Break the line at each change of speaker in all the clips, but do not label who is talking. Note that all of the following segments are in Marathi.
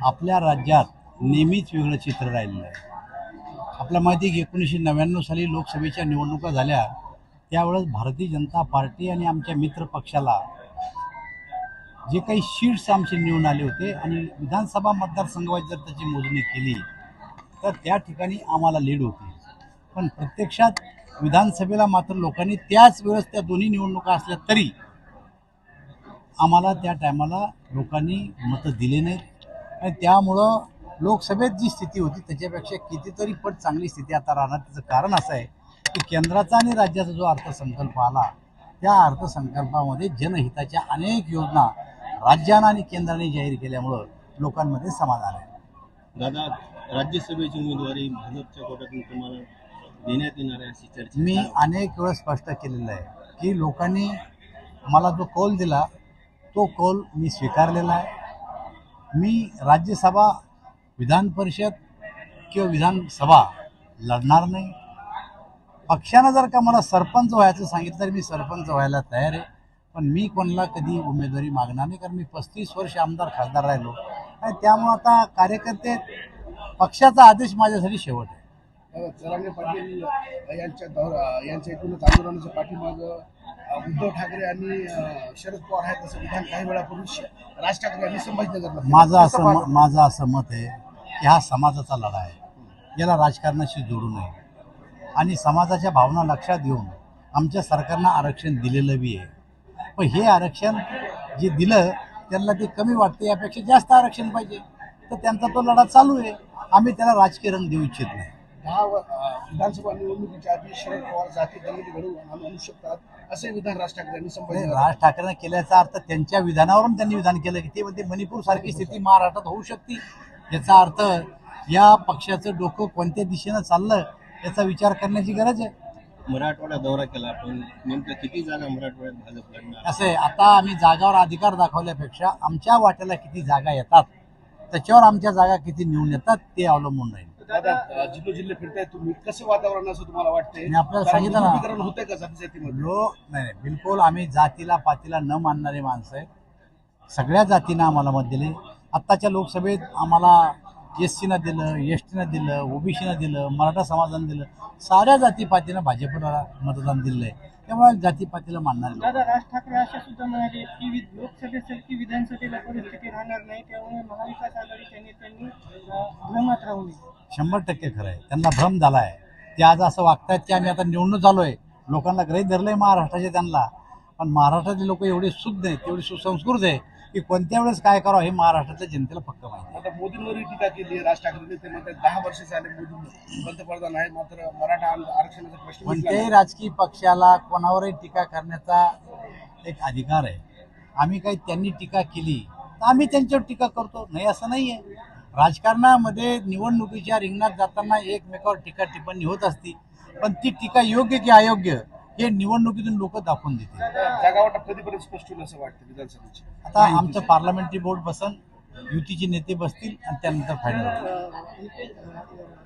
आपल्या राज्यात नेहमीच वेगळं चित्र राहिलेलं आहे. आपल्या माहिती की एकोणीसशे नव्याण्णव साली लोकसभेच्या निवडणुका झाल्या त्यावेळेस भारतीय जनता पार्टी आणि आमच्या मित्र पक्षाला जे काही सीट्स आमचे निवडून आले होते आणि विधानसभा मतदारसंघाची जर त्याची मोजणी केली तर त्या ठिकाणी आम्हाला लीड होती. पण प्रत्यक्षात विधानसभेला मात्र लोकांनी त्याच वेळेस त्या दोन्ही निवडणुका असल्या तरी आम्हाला त्या टायमाला लोकांनी मतं दिले नाहीत. आणि त्यामुळं लोकसभेत जी स्थिती होती त्याच्यापेक्षा कितीतरी पट चांगली स्थिती आता राहणार. त्याचं कारण असं आहे की केंद्राचा आणि राज्याचा जो अर्थसंकल्प आला त्या अर्थसंकल्पामध्ये जनहिताच्या अनेक योजना राज्यानं आणि केंद्राने जाहीर केल्यामुळं लोकांमध्ये समाधान आहे.
दादा राज्यसभेची उमेदवारी भाजपच्या कोट्यातून तुम्हाला देण्यात येणार आहे अशी चर्चा
मी. अनेक वेळेस स्पष्ट केलेलं आहे की लोकांनी मला जो कौल दिला तो कौल मी स्वीकारलेला आहे. मी राज्यसभा विधान परिषद किंवा विधानसभा लढणार नाही. पक्षानं जर का मला सरपंच व्हायचं सांगितलं तर मी सरपंच व्हायला तयार आहे. पण मी कोणाला कधी उमेदवारी मागणार नाही कारण मी पस्तीस वर्ष आमदार खासदार राहिलो. आणि त्यामुळं आता कार्यकर्ते पक्षाचा आदेश माझ्यासाठी शेवट आहे.
पाटील यांच्या यांच्या एकूणच आंदोलनाच्या पाठीमागं उद्धव ठाकरे आणि शरद पवार आहेत असं विधान काही वेळापूर्वी राज ठाकरे यांनी संभाजीनगरला.
माझं असं माझं असं मत आहे की हा समाजाचा लढा आहे. याला राजकारणाशी जोडू नये. आणि समाजाच्या भावना लक्षात घेऊन आमच्या सरकारनं आरक्षण दिलेलं बी आहे. पण हे आरक्षण जे दिलं त्यांना ते कमी वाटते यापेक्षा जास्त आरक्षण पाहिजे. तर त्यांचा तो लढा चालू आहे. आम्ही त्याला राजकीय रंग देऊ इच्छित नाही.
दहा विधानसभा निवडणुकीच्या आधी शरद पवार जाती दंगली घडवून आणू शकतात असे विधान राज ठाकरे यांनी
म्हणजे
संभाजी
राज ठाकरेनं केल्याचा अर्थ त्यांच्या विधानावरून त्यांनी विधान केलं की ते म्हणजे मणिपूर सारखी स्थिती महाराष्ट्रात होऊ शकते. याचा अर्थ या पक्षाचं डोकं कोणत्या दिशेनं चाललं याचा विचार करण्याची गरज आहे.
मराठवाडा दौरा केला आपण नेमकं किती जागा मराठवाड्यात भाजप लढणार?
असं आहे. आता आम्ही जागावर अधिकार दाखवल्यापेक्षा आमच्या वाट्याला किती जागा येतात त्याच्यावर आमच्या जागा किती निवडून येतात ते अवलंबून राहील.
दादा जिल्हे जिल्हे फिरताय तुम्ही. कसं वातावरण असं तुम्हाला वाटतंय?
आपल्याला
कारण
सांगितलं ना.
ध्रुवीकरण होतंय का जाती जातीमध्ये
लो नाही नाही बिलकुल आम्ही जातीला पातीला न मानणारे माणसं आहे सगळ्या जातीनं आम्हाला मत दिले. आत्ताच्या लोकसभेत आम्हाला एस सीनं दिलं एस टीनं दिलं ओबीसीनं दिलं मराठा समाजानं दिलं. साऱ्या जातीपातीनं भाजपला मतदान दिलं आहे त्यामुळे जातीपातीला मानणारे लोक
दादा राज ठाकरे असे सुद्धा म्हणाले की वि- लोकसभेसारखी विधानसभेला परिस्थिती राहणार नाही. त्यामुळे महाविकास आघाडीच्या नेत्यांनी अं, भ्रमात राहू नये.
शंभर टक्के खरं आहे. त्यांना भ्रम झाला आहे ते आज असं वागतायत की आम्ही आता निवडणूक झालो आहे लोकांना ग्रहित धरलं आहे महाराष्ट्राचे त्यांना. पण महाराष्ट्रातले लोक एवढे शुद्ध आहेत तेवढे सुसंस्कृत आहे की कोणत्या वेळेस काय करावं हे महाराष्ट्रातल्या जनतेला फक्त माहिती आहे.
आता मोदींवरही टीका केली आहे राज ठाकरेंनी ते म्हणतात दहा वर्ष झाले मोदी पंतप्रधान आहेत मात्र मराठा आरक्षणाचा प्रश्न
कोणत्याही. राजकीय पक्षाला कोणावरही टीका करण्याचा एक अधिकार आहे. आम्ही काही त्यांनी टीका केली तर आम्ही त्यांच्यावर टीका करतो. नाही असं नाही आहे राजकारणामध्ये निवडणुकीच्या रिंगणात जाताना एकमेकावर टीका टिप्पणी होत असती पण ती टीका योग्य की अयोग्य हे निवडणुकीतून लोक दाखवून
विधानसभेची.
आता आमचं पार्लमेंटरी बोर्ड बसन युतीचे नेते बसतील आणि त्यानंतर फायनल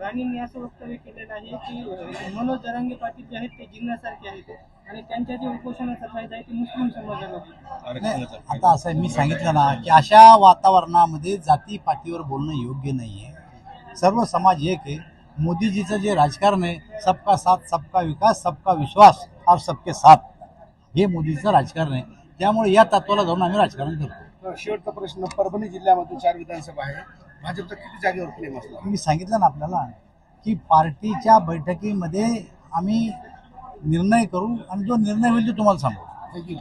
राणींनी असं वक्तव्य केलेलं आहे की मनोज जरांगे पाटील जे आहेत ते जिल्ह्यासारखे आहेत आणि त्यांच्या जे उपोषणाचा फायदा आहे ते मुस्लिम समाजाला
आता असं मी सांगितलं ना की अशा वातावरणामध्ये जातीपातीवर बोलणं योग्य नाही आहे सर्व समाज एक आहे. मोदीजीचं जे राजकारण आहे सबका साथ सबका विकास सबका विश्वास और सबके साथ हे मोदीचं राजकारण आहे. त्यामुळे या तत्वाला जाऊन आम्ही राजकारण करतो.
शेवटचा प्रश्न परभणी जिल्ह्यामध्ये चार विधानसभा आहे भाजपचा किती जागेवर क्लेम असला?
मी सांगितलं ना आपल्याला की पार्टीच्या बैठकीमध्ये आम्ही निर्णय करू आणि जो निर्णय होईल तो तुम्हाला सांगू.
थँक्यू.